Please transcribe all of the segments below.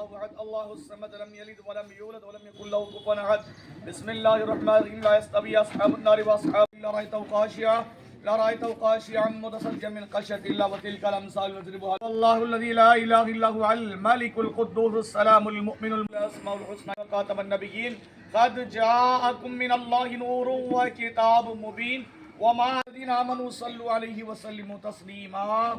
الله أحد الله الصمد لم يلد ولم يولد ولم يكن له كفوا أحد. بسم الله الرحمن الرحيم. لا يستوي أصحاب النار وأصحاب لا رأيته خاشعا لا رأيته خاشعا متصديا من خشية الله وتلك الأمثال نضربها الله الذي لا إله إلا هو الملك القدوس السلام المؤمن الأسماء الحسنى خاتم النبيين. قد جاءكم من الله نور وكتاب مبين. وما الذين آمنوا صلوا عليه وسلموا تسليما.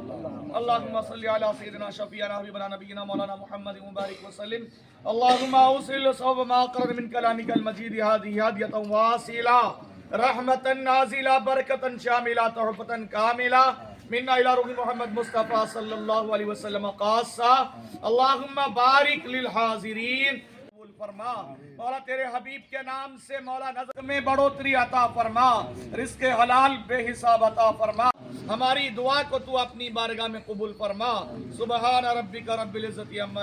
اللهم صل على سيدنا شفيعنا حبيبنا نبينا مولانا محمد مبارك وسلم. اللهم أوصل صوب ما قرر من كلامك المجيد. هذه هدية واصلة رحمة نازلة بركة شاملة تحفة كاملة. منا إلى روح محمد مصطفى صلى الله عليه وسلم قاصة. اللهم بارك للحاضرين. फरमा। मौला तेरे हबीब के नाम से मौला नज़र में बढ़ोतरी अता फरमा। रिस्क हलाल बेहिसाब अता फरमा। हमारी दुआ को तू अपनी बारगाह में कबूल फरमा। सुबहान रब्बिक रब्बिल इज्जति अम्मा।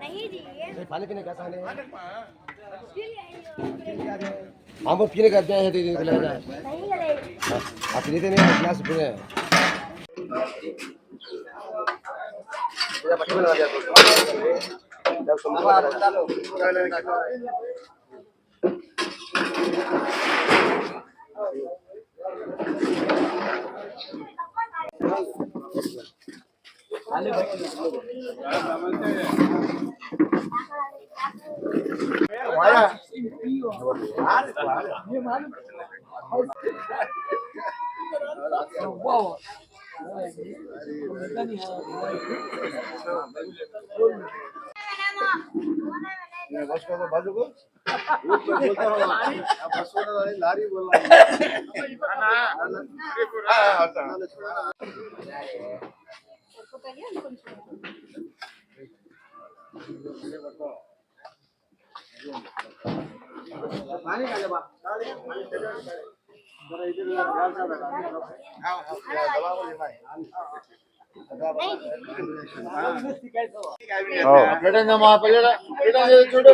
नहीं जी ये पानी पीने का। साने हम वो पीने करते हैं दीदी को लगना आप पीते नहीं गिलास पीने जब तुम लारी बोल మా పిల్లల చూడు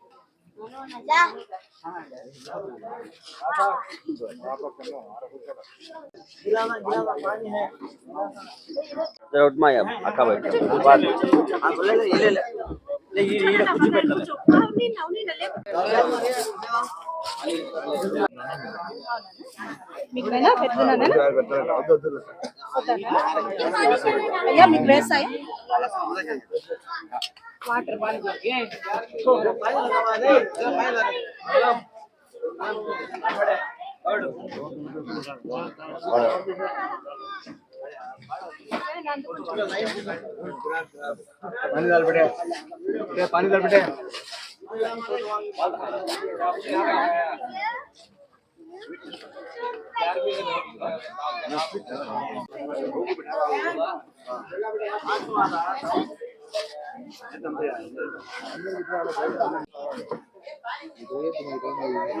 जा అక్క బయట మీకు వేనా పెట్టుకున్నానా అయ్యా మీకు వేస్తాయా వాటర్ पानी डाल बेटे पानी डाल बेटे இதே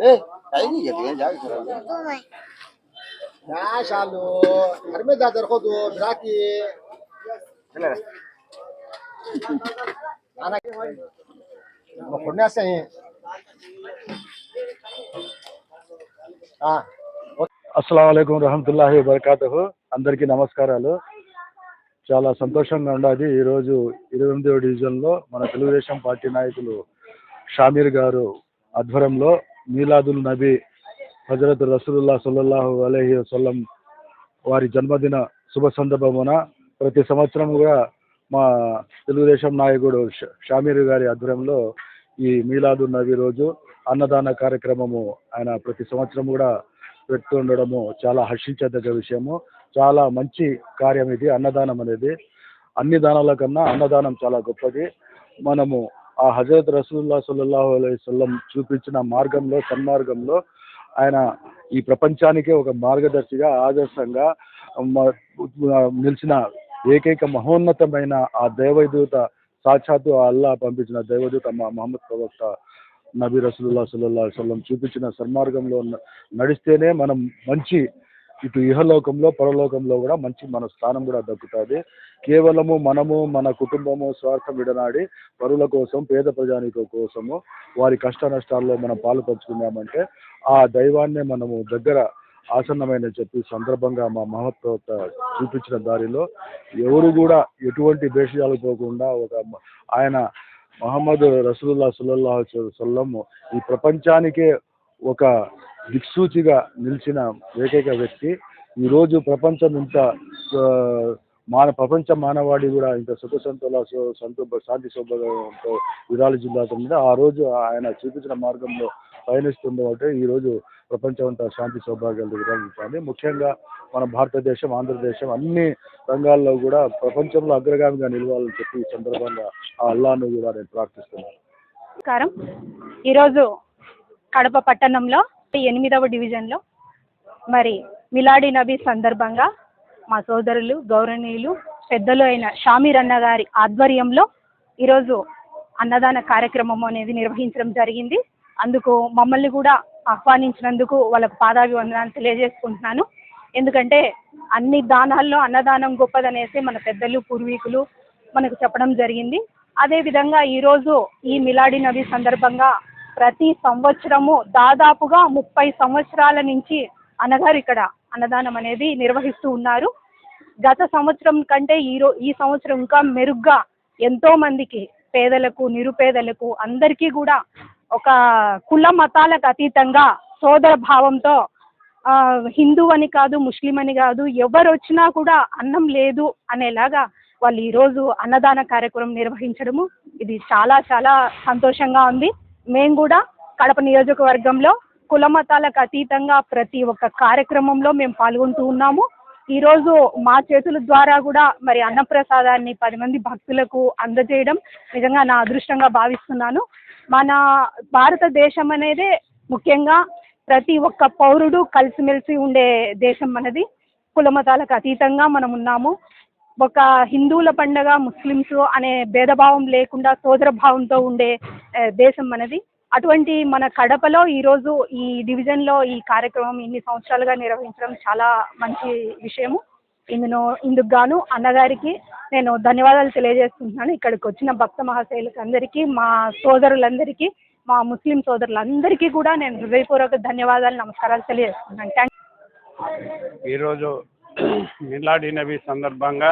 ఏ టైం చెప్పి ఏం జాగ్రత్త అస్సలాకు ಕಡಿಮೆದ ದರ್ಕೋದು అస్సలం అయికం రహమతుల్లాహి అందరికీ నమస్కారాలు చాలా సంతోషంగా ఉండదు ఈరోజు ఇరవై ఎనిమిదవ డివిజన్లో మన తెలుగుదేశం పార్టీ నాయకులు షామీర్ గారు ఆధ్వర్యంలో మీలాదుల్ నబీ హజరత్ రసూలుల్లా సల్లల్లాహు అలహి వసల్లం వారి జన్మదిన శుభ సందర్భమున ప్రతి సంవత్సరం కూడా మా తెలుగుదేశం నాయకుడు షామీర్ గారి ఆధ్వర్యంలో ఈ మీలాదు నవి రోజు అన్నదాన కార్యక్రమము ఆయన ప్రతి సంవత్సరం కూడా పెడుతుండడము చాలా హర్షించదగ్గ విషయము. చాలా మంచి కార్యం ఇది అన్నదానం అనేది. అన్ని దానాల కన్నా అన్నదానం చాలా గొప్పది. మనము ఆ హజరత్ రసూల్లా సల్లల్లాహు అలైహి వసల్లం చూపించిన మార్గంలో సన్మార్గంలో ఆయన ఈ ప్రపంచానికే ఒక మార్గదర్శిగా ఆదర్శంగా నిలిచిన ఏకైక మహోన్నతమైన ఆ దైవదూత సాక్షాత్తు అల్లా పంపించిన దైవదూత మా మహమ్మద్ ప్రవక్త నబీ రసూలుల్లా సల్లల్లాహు సల్లం చూపించిన సన్మార్గంలో నడిస్తేనే మనం మంచి ఇటు ఇహలోకంలో పరలోకంలో కూడా మంచి మన స్థానం కూడా దక్కుతుంది. కేవలము మనము మన కుటుంబము స్వార్థం విడనాడి పరుల కోసం పేద ప్రజానిక కోసము వారి కష్ట నష్టాల్లో మనం పాలు పంచుకున్నామంటే ఆ దైవాన్నే మనము దగ్గర ఆసన్నమైన చెప్పి సందర్భంగా మా మహత్వత చూపించిన దారిలో ఎవరు కూడా ఎటువంటి భేషజాలు పోకుండా ఒక ఆయన మహమ్మద్ రసూల్లా సుల్లల్లాహు సొల్లము ఈ ప్రపంచానికే ఒక దిక్సూచిగా నిలిచిన ఏకైక వ్యక్తి. ఈరోజు ప్రపంచం ఇంత మాన ప్రపంచ మానవాడి కూడా ఇంత సుఖ సంతోల సంతో శాంతి సౌభాగ్యంతో విరాళి జిల్లాతో ఉంది ఆ రోజు ఆయన చూపించిన మార్గంలో పయనిస్తుంది అంటే ఈరోజు ప్రపంచం అంతా శాంతి సౌభాగ్యాలు విరాళించాలి. ముఖ్యంగా మన భారతదేశం ఆంధ్రదేశం అన్ని రంగాల్లో కూడా ప్రపంచంలో అగ్రగామిగా నిలవాలని చెప్పి ఈ సందర్భంగా ఆ అల్లాను కూడా నేను ప్రార్థిస్తున్నాను. నమస్కారం. ఈరోజు కడప పట్టణంలో ఎనిమిదవ డివిజన్లో మరి మిలాడి నబీ సందర్భంగా మా సోదరులు గౌరవనీయులు పెద్దలు అయిన షామీర్ అన్న గారి ఆధ్వర్యంలో ఈరోజు అన్నదాన కార్యక్రమం అనేది నిర్వహించడం జరిగింది. అందుకు మమ్మల్ని కూడా ఆహ్వానించినందుకు వాళ్ళకు పాదాభివందనాలు తెలియజేసుకుంటున్నాను. ఎందుకంటే అన్ని దానాల్లో అన్నదానం గొప్పదనేసి మన పెద్దలు పూర్వీకులు మనకు చెప్పడం జరిగింది. అదేవిధంగా ఈరోజు ఈ మిలాడి నబీ సందర్భంగా ప్రతి సంవత్సరము దాదాపుగా ముప్పై సంవత్సరాల నుంచి అన్నగారు ఇక్కడ అన్నదానం అనేది నిర్వహిస్తూ ఉన్నారు. గత సంవత్సరం కంటే ఈ రో ఈ సంవత్సరం ఇంకా మెరుగ్గా ఎంతో మందికి పేదలకు నిరుపేదలకు అందరికీ కూడా ఒక కుల మతాలకు అతీతంగా సోదర భావంతో హిందూ అని కాదు ముస్లిం అని కాదు ఎవరు వచ్చినా కూడా అన్నం లేదు అనేలాగా వాళ్ళు ఈరోజు అన్నదాన కార్యక్రమం నిర్వహించడము ఇది చాలా చాలా సంతోషంగా ఉంది. మేము కూడా కడప నియోజకవర్గంలో కుల మతాలకు అతీతంగా ప్రతి ఒక్క కార్యక్రమంలో మేము పాల్గొంటూ ఉన్నాము. ఈరోజు మా చేతుల ద్వారా కూడా మరి అన్నప్రసాదాన్ని పది మంది భక్తులకు అందజేయడం నిజంగా నా అదృష్టంగా భావిస్తున్నాను. మన భారతదేశం అనేది ముఖ్యంగా ప్రతి ఒక్క పౌరుడు కలిసిమెలిసి ఉండే దేశం మనది. కుల మతాలకు అతీతంగా మనం ఉన్నాము. ఒక హిందువుల పండగ ముస్లిమ్స్ అనే భేదభావం లేకుండా సోదర భావంతో ఉండే దేశం మనది. అటువంటి మన కడపలో ఈరోజు ఈ డివిజన్లో ఈ కార్యక్రమం ఇన్ని సంవత్సరాలుగా నిర్వహించడం చాలా మంచి విషయము. ఇందును ఇందుకు గాను అన్నగారికి నేను ధన్యవాదాలు తెలియజేస్తున్నాను. ఇక్కడికి వచ్చిన భక్త మహాశైలకు అందరికీ మా సోదరులందరికీ మా ముస్లిం సోదరులందరికీ కూడా నేను హృదయపూర్వక ధన్యవాదాలు నమస్కారాలు తెలియజేస్తున్నాను. థ్యాంక్ ఈరోజు మిలాడి నబీ సందర్భంగా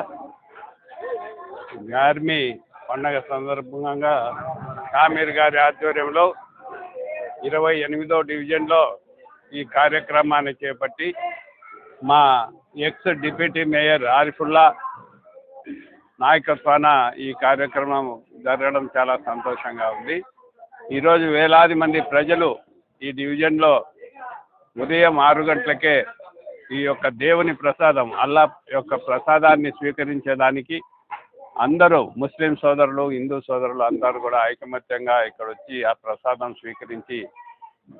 గార్మి పండగ సందర్భంగా కామీర్ గారి ఆధ్వర్యంలో ఇరవై ఎనిమిదో డివిజన్లో ఈ కార్యక్రమాన్ని చేపట్టి మా ఎక్స్ డిప్యూటీ మేయర్ ఆరిఫుల్లా నాయకత్వాన ఈ కార్యక్రమం జరగడం చాలా సంతోషంగా ఉంది. ఈరోజు వేలాది మంది ప్రజలు ఈ డివిజన్లో ఉదయం ఆరు గంటలకే ఈ యొక్క దేవుని ప్రసాదం అల్లా యొక్క ప్రసాదాన్ని స్వీకరించేదానికి అందరూ ముస్లిం సోదరులు హిందూ సోదరులు అందరూ కూడా ఐకమత్యంగా ఇక్కడ వచ్చి ఆ ప్రసాదం స్వీకరించి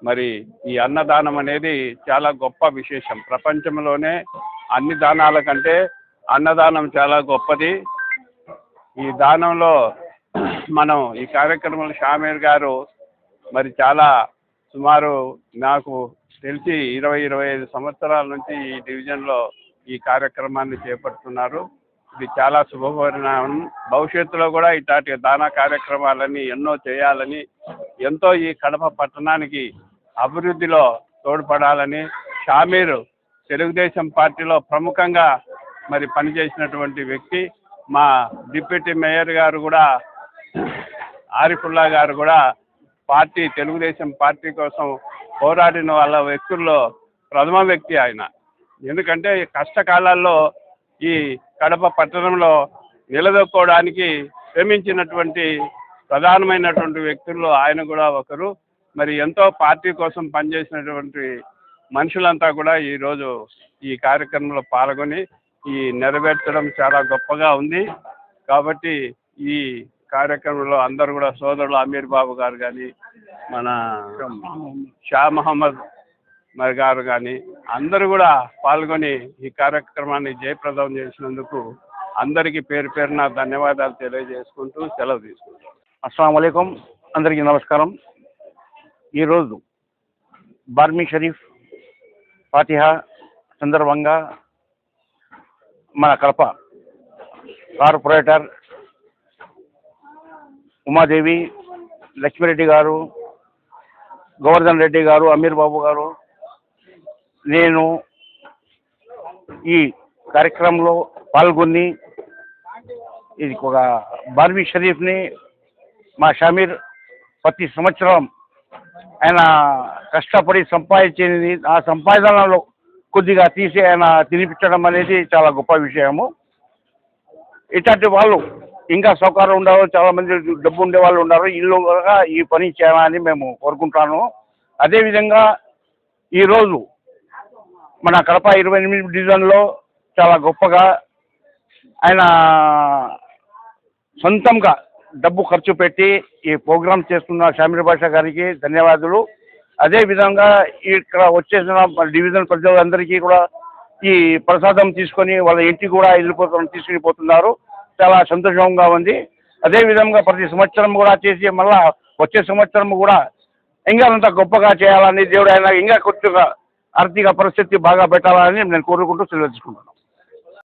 మరి ఈ అన్నదానం అనేది చాలా గొప్ప విశేషం. ప్రపంచంలోనే అన్ని దానాల కంటే అన్నదానం చాలా గొప్పది. ఈ దానంలో మనం ఈ కార్యక్రమంలో షామీర్ గారు మరి చాలా సుమారు నాకు తెలిసి ఇరవై ఇరవై ఐదు సంవత్సరాల నుంచి ఈ డివిజన్లో ఈ కార్యక్రమాన్ని చేపడుతున్నారు. ఇది చాలా శుభపరిణామం. భవిష్యత్తులో కూడా ఇట్లాంటి దాన కార్యక్రమాలని ఎన్నో చేయాలని ఎంతో ఈ కడప పట్టణానికి అభివృద్ధిలో తోడ్పడాలని షామీర్ తెలుగుదేశం పార్టీలో ప్రముఖంగా మరి పనిచేసినటువంటి వ్యక్తి మా డిప్యూటీ మేయర్ గారు కూడా ఆరిఫుల్లా గారు కూడా పార్టీ తెలుగుదేశం పార్టీ కోసం పోరాడిన వాళ్ళ వ్యక్తుల్లో ప్రథమ వ్యక్తి ఆయన. ఎందుకంటే కష్టకాలాల్లో ఈ కడప పట్టణంలో నిలదొక్కోవడానికి శ్రమించినటువంటి ప్రధానమైనటువంటి వ్యక్తుల్లో ఆయన కూడా ఒకరు. మరి ఎంతో పార్టీ కోసం పనిచేసినటువంటి మనుషులంతా కూడా ఈరోజు ఈ కార్యక్రమంలో పాల్గొని ఈ నెరవేర్చడం చాలా గొప్పగా ఉంది. కాబట్టి ఈ కార్యక్రమంలో అందరు కూడా సోదరులు అమీర్ బాబు గారు కానీ మన షా మహమ్మద్ మరి గారు కానీ అందరూ కూడా పాల్గొని ఈ కార్యక్రమాన్ని జయప్రదం చేసినందుకు అందరికీ పేరు పేరున ధన్యవాదాలు తెలియజేసుకుంటూ సెలవు తీసుకుంటాం అస్సలం అయికం అందరికీ నమస్కారం. ఈరోజు బార్మీ షరీఫ్ ఫాతిహా సందర్భంగా మన కడప కార్పొరేటర్ ఉమాదేవి లక్ష్మిరెడ్డి గారు గోవర్ధన్ రెడ్డి గారు అమీర్ బాబు గారు నేను ఈ కార్యక్రమంలో పాల్గొని ఇది ఒక బార్బీ షరీఫ్ని మా షమీర్ ప్రతి సంవత్సరం ఆయన కష్టపడి సంపాదించింది ఆ సంపాదనలో కొద్దిగా తీసి ఆయన తినిపించడం అనేది చాలా గొప్ప విషయము. ఇట్లాంటి వాళ్ళు ఇంకా సౌకర్యం ఉండవు చాలా మంది డబ్బు ఉండే వాళ్ళు ఉన్నారు. ఇల్లు ఈ పని చేయాలని మేము కోరుకుంటాను. అదేవిధంగా ఈరోజు మన కడప ఇరవై ఎనిమిది డివిజన్లో చాలా గొప్పగా ఆయన సొంతంగా డబ్బు ఖర్చు పెట్టి ఈ ప్రోగ్రామ్ చేస్తున్న షామీర్ భాష గారికి ధన్యవాదాలు. అదేవిధంగా ఇక్కడ వచ్చేసిన డివిజన్ ప్రజలందరికీ కూడా ఈ ప్రసాదం తీసుకొని వాళ్ళ ఇంటికి కూడా వెళ్ళిపోతున్నారు తీసుకుని పోతున్నారు చాలా సంతోషంగా ఉంది. అదేవిధంగా ప్రతి సంవత్సరం కూడా చేసి మళ్ళా వచ్చే సంవత్సరం కూడా ఇంకా అంత గొప్పగా చేయాలని దేవుడు ఆయన ఇంకా కొద్దిగా ఆర్థిక పరిస్థితి బాగా పెట్టాలని నేను కోరుకుంటూ సెలవు తీసుకుంటున్నాను.